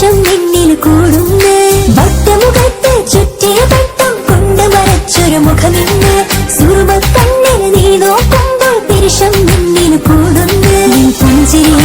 സന്തോഷം നിന്നിൽ കൂടുന്നു. ഭക്തമുഖത്ത് ചുറ്റിയ പട്ടം കൊണ്ട് മറച്ചൊരു മുഖമിന്ന് സുറുമ കണ്ണിന് നീ നോക്കുമ്പോൾ തിരിശം നിന്നിൽ കൂടുന്നു. പുഞ്ചിരി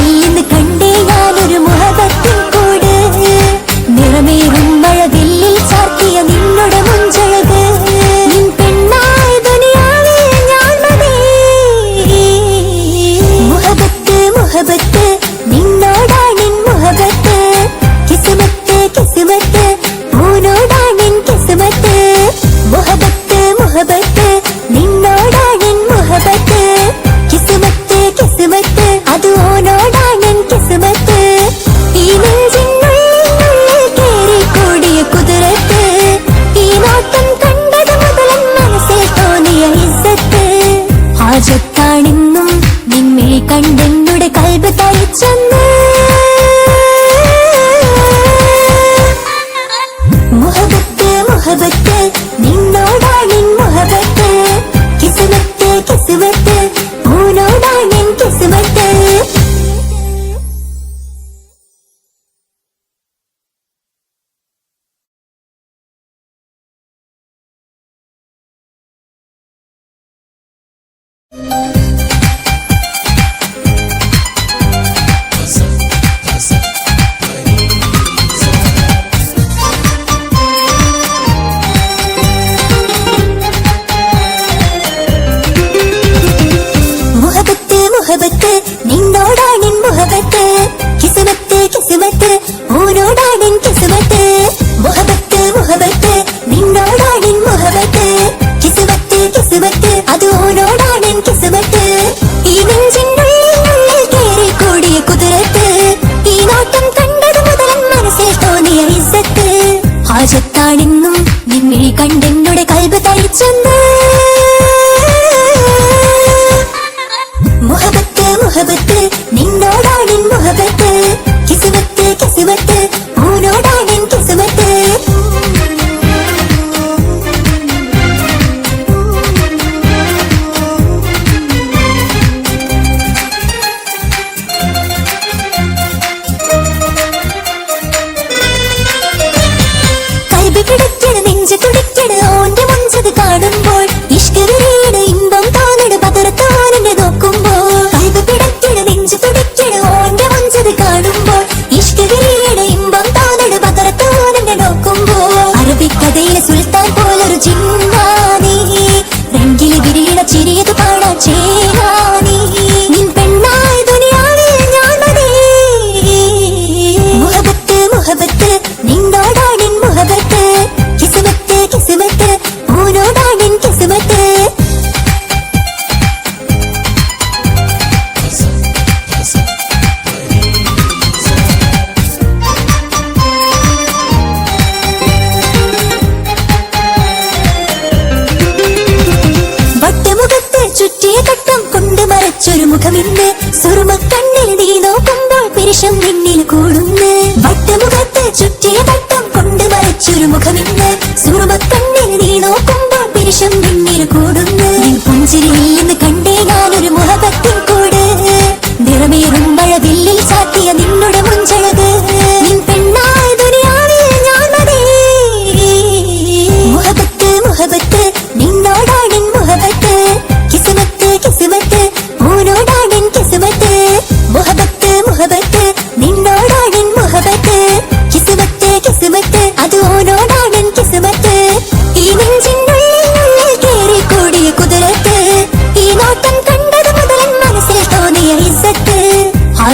മുഹബത്ത് മുഹബത്ത് നിന്നോടാണിൻ മുഹബത്ത്. കിസ്മത്ത് കിസ്മത്ത് நீங்க വട്ടമിന്ന് സുറുമ കണ്ണിൽ നീ നോക്കുമ്പോൾ പിരിശം നിന്നിൽ കൂടുന്നു. വട്ടമുഖത്ത് ചുറ്റിയ വട്ടം കൊണ്ട് മറച്ചൊരു മുഖമിന്ന് സുറുമ കണ്ണിൽ നീ നോക്കുമ്പോൾ പിരിശം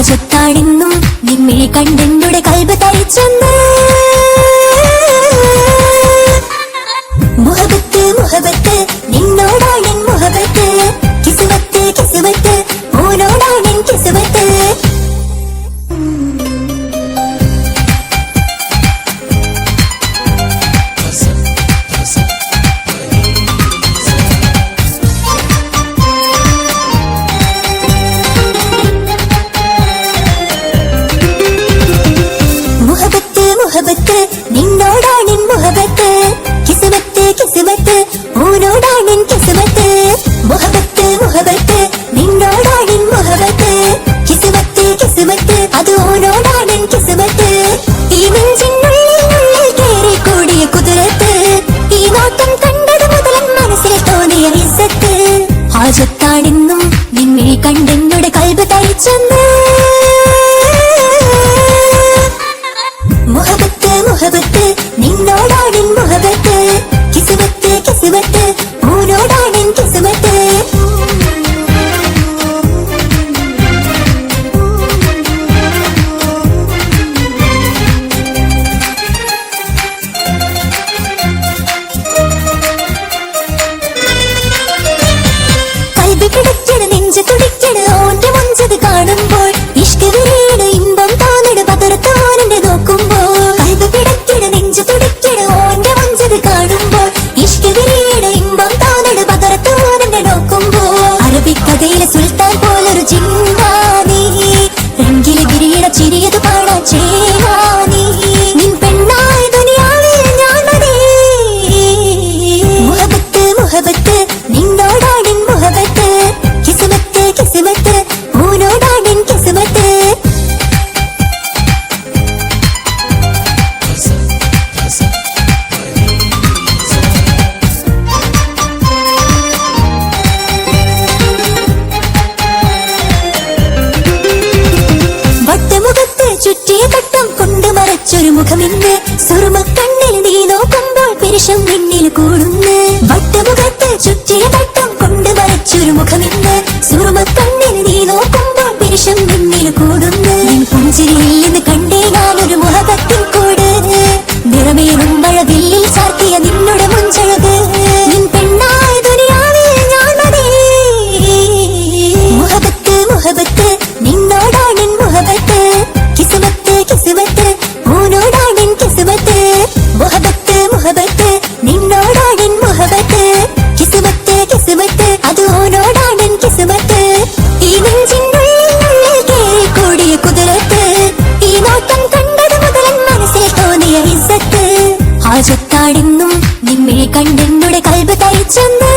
ആകാശത്താണെന്നും നിന്നെ കണ്ടെന്നുടെ കൽബ് തരിച്ചെന്ന്. രാജ്യത്താടിന്നും നിൻമിഴി കണ്ടെന്നും മുഖമിന്ന് സുർമ കണ്ണിൽ നീ നോക്കുമ്പോൾ പെരുഷം നിന്നിൽ കൂടുന്നു. വട്ടമുഖത്ത് ചുറ്റിയ വട്ടം കൊണ്ട് വരച്ചൊരു മുഖമിന്ന് നിന്നും നിന്മിഴി കണ്ടെന്നുടെ കൽബ് തരിച്ചെന്ന്